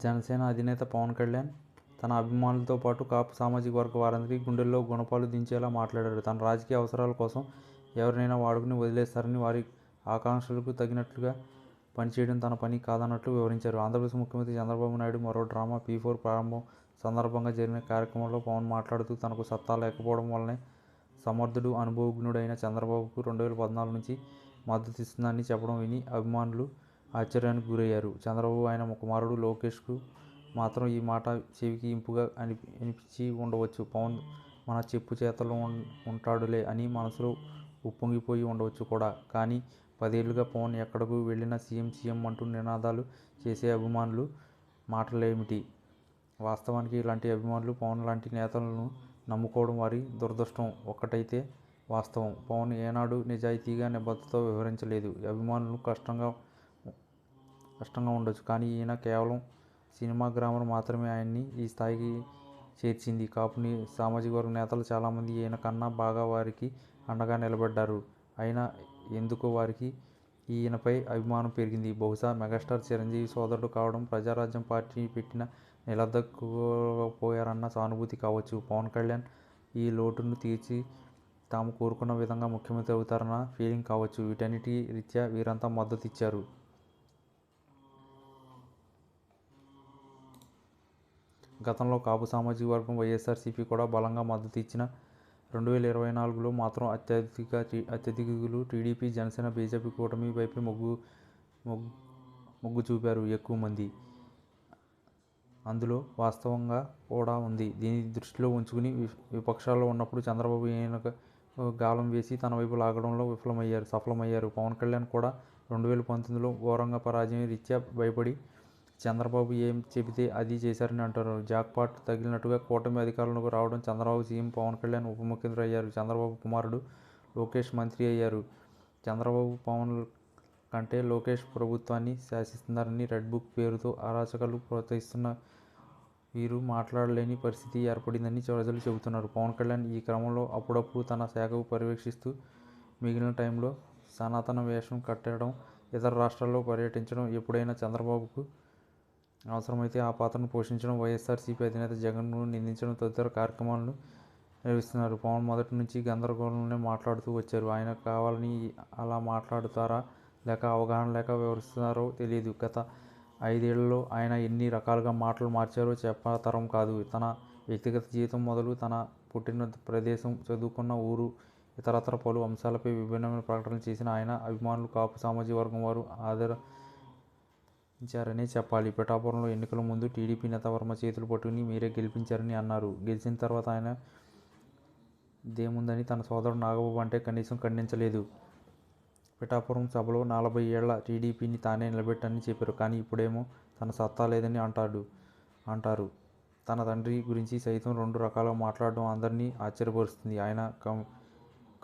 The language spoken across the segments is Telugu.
జనసేన అధినేత పవన్ కళ్యాణ్ తన అభిమానులతో పాటు కాపు సామాజిక వర్గ వారందరికీ గుండెల్లో గుణపాలు దించేలా మాట్లాడారు తన రాజకీయ అవసరాల కోసం ఎవరినైనా వాడుకుని వదిలేస్తారని వారి ఆకాంక్షలకు తగినట్లుగా పనిచేయడం తన పని కాదన్నట్లు వివరించారు. ఆంధ్రప్రదేశ్ ముఖ్యమంత్రి చంద్రబాబు నాయుడు మరో డ్రామా పీ ఫోర్ ప్రారంభం సందర్భంగా జరిగిన కార్యక్రమంలో పవన్ మాట్లాడుతూ తనకు సత్తా లేకపోవడం వల్లనే సమర్థుడు అనుభవజ్ఞుడైన చంద్రబాబుకు రెండు వేల పద్నాలుగు నుంచి మద్దతు ఇస్తుందని చెప్పడం విని అభిమానులు ఆశ్చర్యానికి గురయ్యారు. చంద్రబాబు ఆయన కుమారుడు లోకేష్కు మాత్రం ఈ మాట చెవికి ఇంపుగా అనిపి అనిపించి ఉండవచ్చు. పవన్ మన చెప్పు చేతల్లో ఉం- ఉంటాడులే అని మనసులో ఉప్పొంగిపోయి ఉండవచ్చు కూడా. కానీ పదేళ్ళుగా పవన్ ఎక్కడకు వెళ్ళినా సీఎం సీఎం అంటూ నినాదాలు చేసే అభిమానులు మాటలేమిటి? వాస్తవానికి ఇలాంటి అభిమానులు పవన్ లాంటి నేతలను నమ్ముకోవడం వారి దురదృష్టం. ఒక్కటైతే వాస్తవం. పవన్ ఏనాడు నిజాయితీగా నిబద్ధతో వ్యవహరించలేదు. అభిమానులు కష్టంగా కష్టంగా ఉండొచ్చు. కానీ ఈయన కేవలం సినిమా గ్రామర్ మాత్రమే ఆయన్ని ఈ స్థాయికి చేర్చింది. కాపుని సామాజిక వర్గ నేతలు చాలామంది ఈయన కన్నా బాగా వారికి అండగా నిలబడ్డారు. అయినా ఎందుకో వారికి ఈయనపై అభిమానం పెరిగింది. బహుశా మెగాస్టార్ చిరంజీవి సోదరుడు కావడం ప్రజారాజ్యం పార్టీ పెట్టిన నిలదొక్కుపోయారన్న సానుభూతి కావచ్చు. పవన్ కళ్యాణ్ ఈ లోటును తీర్చి తాము కోరుకున్న విధంగా ముఖ్యమంత్రి అవుతారన్న ఫీలింగ్ కావచ్చు. వీటన్నిటి రీత్యా వీరంతా మద్దతు ఇచ్చారు. గతంలో కాపు సామాజిక వర్గం వైఎస్ఆర్సీపీ కూడా బలంగా మద్దతు ఇచ్చిన రెండు వేల ఇరవై నాలుగులో మాత్రం అత్యధిక అత్యధికులు టీడీపీ జనసేన బీజేపీ కూటమి వైపు మొగ్గు మొగ్గు మొగ్గు చూపారు ఎక్కువ మంది. అందులో వాస్తవంగా కూడా ఉంది. దీన్ని దృష్టిలో ఉంచుకుని వి- విపక్షాల్లో ఉన్నప్పుడు చంద్రబాబు ఈయనకు గాలం వేసి తన వైపు లాగడంలో విఫలమయ్యారు సఫలమయ్యారు. పవన్ కళ్యాణ్ కూడా రెండు వేల పంతొమ్మిదిలో ఘోరంగా పరాజయం రీత్యా భయపడి చంద్రబాబు ఏం చెబితే అది చేశారని అంటారు. జాక్పాట్ తగిలినట్టుగా కూటమి అధికారంలోకి రావడం చంద్రబాబు సీఎం పవన్ కళ్యాణ్ ఉప ముఖ్యమంత్రి అయ్యారు. చంద్రబాబు కుమారుడు లోకేష్ మంత్రి అయ్యారు. చంద్రబాబు పవన్ కంటే లోకేష్ ప్రభుత్వాన్ని శాసిస్తున్నారని రెడ్ బుక్ పేరుతో అరాచకాలు ప్రోత్సహిస్తున్న వీరు మాట్లాడలేని పరిస్థితి ఏర్పడిందని ప్రజలు చెబుతున్నారు. పవన్ కళ్యాణ్ ఈ క్రమంలో అప్పుడప్పుడు తన శాఖకు పర్యవేక్షిస్తూ మిగిలిన టైంలో సనాతన వేషం కట్టడం ఇతర రాష్ట్రాల్లో పర్యటించడం ఎప్పుడైనా చంద్రబాబుకు అవసరమైతే ఆ పాత్రను పోషించడం వైఎస్ఆర్సీపీ అధినేత జగన్ను నిందించడం తదితర కార్యక్రమాలను నిర్వహిస్తున్నారు. పవన్ మొదటి నుంచి గందరగోళంలోనే మాట్లాడుతూ వచ్చారు. ఆయన కావాలని అలా మాట్లాడుతారా లేక అవగాహన లేక వివరిస్తున్నారో తెలియదు గత ఐదేళ్ళలో ఆయన ఎన్ని రకాలుగా మాటలు మార్చారో చెప్పతరం కాదు. తన వ్యక్తిగత జీవితం మొదలు తన పుట్టిన ప్రదేశం చదువుకున్న ఊరు ఇతరత్ర పలు అంశాలపై విభిన్నమైన ప్రకటనలు చేసిన ఆయన అభిమానులు కాపు సామాజిక వర్గం వారు ఆదర గెలిపించారనే చెప్పాలి. పిఠాపురంలో ఎన్నికల ముందు టీడీపీ నేత వర్మ చేతులు పట్టుకుని మీరే గెలిపించారని అన్నారు. గెలిచిన తర్వాత ఆయన దేముందని తన సోదరుడు నాగబాబు అంటే కనీసం ఖండించలేదు. పిఠాపురం సభలో నలభై ఏళ్ళ టీడీపీని తానే నిలబెట్టని చెప్పారు. కానీ ఇప్పుడేమో తన సత్తా లేదని అంటాడు అంటారు. తన తండ్రి గురించి సైతం రెండు రకాలుగా మాట్లాడడం అందరినీ ఆశ్చర్యపరుస్తుంది. ఆయన కమ్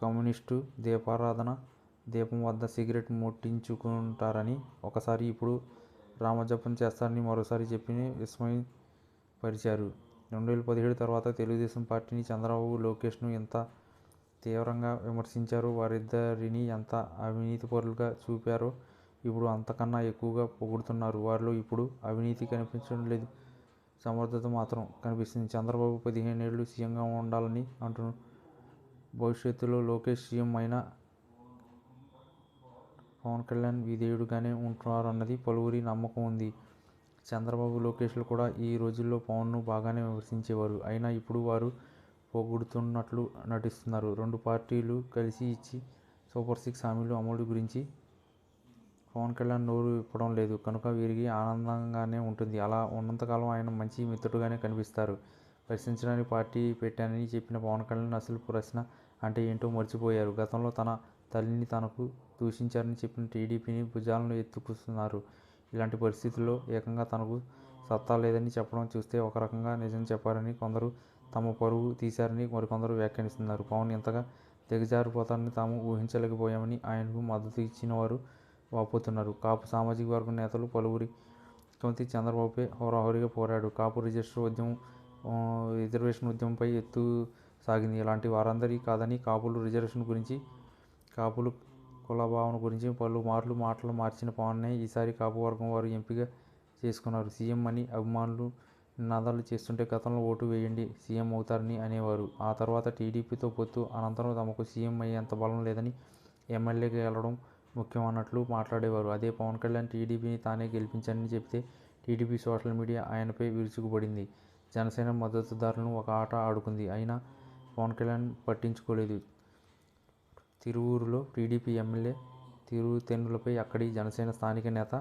కమ్యూనిస్టు దీపారాధన దీపం వద్ద సిగరెట్ ముట్టించుకుంటారని ఒకసారి ఇప్పుడు రామజపం చేస్తారని మరోసారి చెప్పి విస్మయపరిచారు. రెండు వేల పదిహేడు తర్వాత తెలుగుదేశం పార్టీని చంద్రబాబు లోకేష్ను ఎంత తీవ్రంగా విమర్శించారో వారిద్దరిని ఎంత అవినీతిపరులుగా చూపారో ఇప్పుడు అంతకన్నా ఎక్కువగా పొగుడుతున్నారు. వారిలో ఇప్పుడు అవినీతి కనిపించడం లేదు. సమర్థత మాత్రం కనిపిస్తుంది. చంద్రబాబు పదిహేనేళ్ళు సీఎంగా ఉండాలని అంటున్నారు భవిష్యత్తులో లోకేష్ సీఎం అయినా పవన్ కళ్యాణ్ విధేయుడుగానే ఉంటున్నారన్నది పలువురి నమ్మకం ఉంది. చంద్రబాబు లోకేష్లు కూడా ఈ రోజుల్లో పవన్ను బాగానే విమర్శించేవారు. అయినా ఇప్పుడు వారు పొగుడుతున్నట్లు నటిస్తున్నారు. రెండు పార్టీలు కలిసి ఇచ్చి సూపర్ సిక్స్ హామీలు అమలు గురించి పవన్ కళ్యాణ్ నోరు ఇప్పడం లేదు. కనుక వీరికి ఆనందంగానే ఉంటుంది. అలా ఉన్నంతకాలం ఆయన మంచి మిత్రుడుగానే కనిపిస్తారు. ప్రశ్నించడానికి పార్టీ పెట్టానని చెప్పిన పవన్ కళ్యాణ్ అసలు ప్రశ్న అంటే ఏంటో మర్చిపోయారు. గతంలో తన తల్లిని తనకు దూషించారని చెప్పిన టీడీపీని భుజాలను ఎత్తుకుస్తున్నారు. ఇలాంటి పరిస్థితుల్లో ఏకంగా తనకు సత్తా లేదని చెప్పడం చూస్తే ఒక రకంగా నిజం చెప్పారని కొందరు తమ పరువు తీశారని మరికొందరు వ్యాఖ్యానిస్తున్నారు. పవన్ ఇంతగా దిగజారిపోతారని తాము ఊహించలేకపోయామని ఆయనకు మద్దతు ఇచ్చిన వారు వాపోతున్నారు. కాపు సామాజిక వర్గం నేతలు పలువురి ముఖ్యమంత్రి చంద్రబాబుపై హోరాహోరీగా పోరాడు కాపు రిజిస్టర్ ఉద్యమం రిజర్వేషన్ ఉద్యమంపై ఎత్తు సాగింది ఇలాంటి వారందరి కాదని కాపులు రిజర్వేషన్ గురించి కాపులు కులభావన గురించి పలు మార్లు మాటలు మార్చిన పవన్నే ఈసారి కాపు వర్గం వారు ఎంపిక చేసుకున్నారు. సీఎం అని అభిమానులు నినాదాలు చేస్తుంటే గతంలో ఓటు వేయండి సీఎం అవుతారని అనేవారు. ఆ తర్వాత టీడీపీతో పొత్తు అనంతరం తమకు సీఎం అయ్యేంత బలం లేదని ఎమ్మెల్యేకి గెలవడం ముఖ్యం అన్నట్లు మాట్లాడేవారు. అదే పవన్ కళ్యాణ్ టీడీపీని తానే గెలిపించానని చెబితే టీడీపీ సోషల్ మీడియా ఆయనపై విరుచుకుపడింది. జనసేన మద్దతుదారులను ఒక ఆట ఆడుకుంది. అయినా పవన్ కళ్యాణ్ పట్టించుకోలేదు. తిరువూరులో టీడీపీ ఎమ్మెల్యే తిరుతెన్నులపై అక్కడి జనసేన స్థానిక నేత